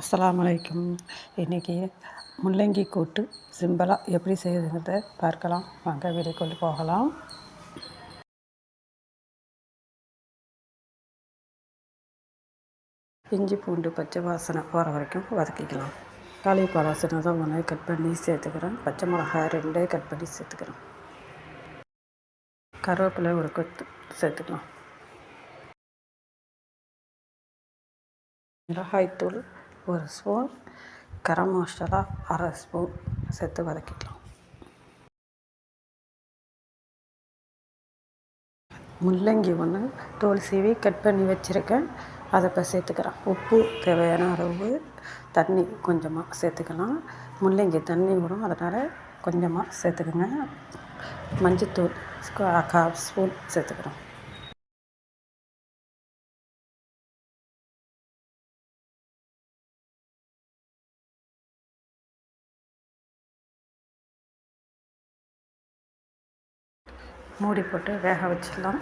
அஸ்லாம் வலைக்கம் இன்றைக்கி முள்ளங்கி கூட்டு சிம்பிளாக எப்படி செய்யுதுங்கிறத பார்க்கலாம். வாங்க கொண்டு போகலாம். இஞ்சி பூண்டு பச்சை வாசனை போகிற வரைக்கும் வதக்கிக்கலாம். காலிஃப்ளவர் தான் ஒன்று கட் பண்ணி சேர்த்துக்கிறேன். பச்சை மிளகாய் ரெண்டே கட் பண்ணி சேர்த்துக்கிறேன். கருவேப்பிலை ஒரு கொத்து சேர்த்துக்கலாம். மிளகாய்த்தூள் ஒரு ஸ்பூன் கரம் மசாலா அரை ஸ்பூன் சேர்த்து வதக்கிக்கலாம். முள்ளங்கி ஒன்று தோல் சீவி கட் பண்ணி வச்சுருக்கேன். அதை இப்போ சேர்த்துக்கிறேன். உப்பு தேவையான அளவு தண்ணி கொஞ்சமாக சேர்த்துக்கலாம். முள்ளங்கி தண்ணி விடும் அதனால் கொஞ்சமாக சேர்த்துக்கோங்க. மஞ்சத்தூள் கால் ஸ்பூன் சேர்த்துக்கிறோம். மூடி போட்டு வேக வச்சிடலாம்.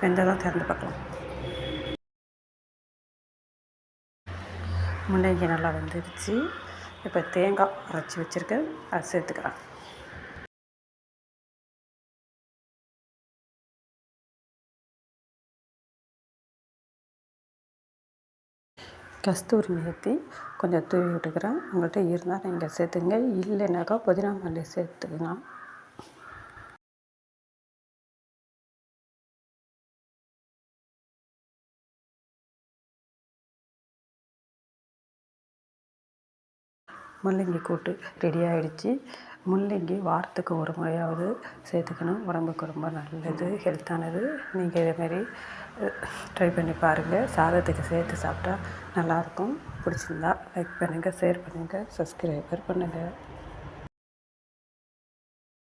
வெந்ததாக திறந்து பார்க்கலாம். முள்ளங்கி நல்லா வெந்துடுச்சு இப்போ தேங்காய் அரைச்சி வச்சுருக்கேன். அதை சேர்த்துக்கிறேன் கஸ்தூரி மேத்தி கொஞ்சம் தூவி விட்டுக்கிறேன். உங்கள்கிட்ட இருந்தால் நீங்கள் சேர்த்துங்க. இல்லைனாக்கா புதினா மல்லி சேர்த்துக்கலாம். முள்ளங்கி கூட்டு ரெடி ஆகிடுச்சி முள்ளங்கி வாரத்துக்கு ஒரு முறையாவது சேர்த்துக்கணும். உடம்புக்கு ரொம்ப நல்லது ஹெல்த்தானது நீங்கள் இதேமாரி ட்ரை பண்ணி பாருங்கள் சாதத்துக்கு சேர்த்து சாப்பிட்டா நல்லாயிருக்கும் பிடிச்சிருந்தா லைக் பண்ணுங்கள் ஷேர் பண்ணுங்கள் சப்ஸ்கிரைபர் பண்ணுங்கள்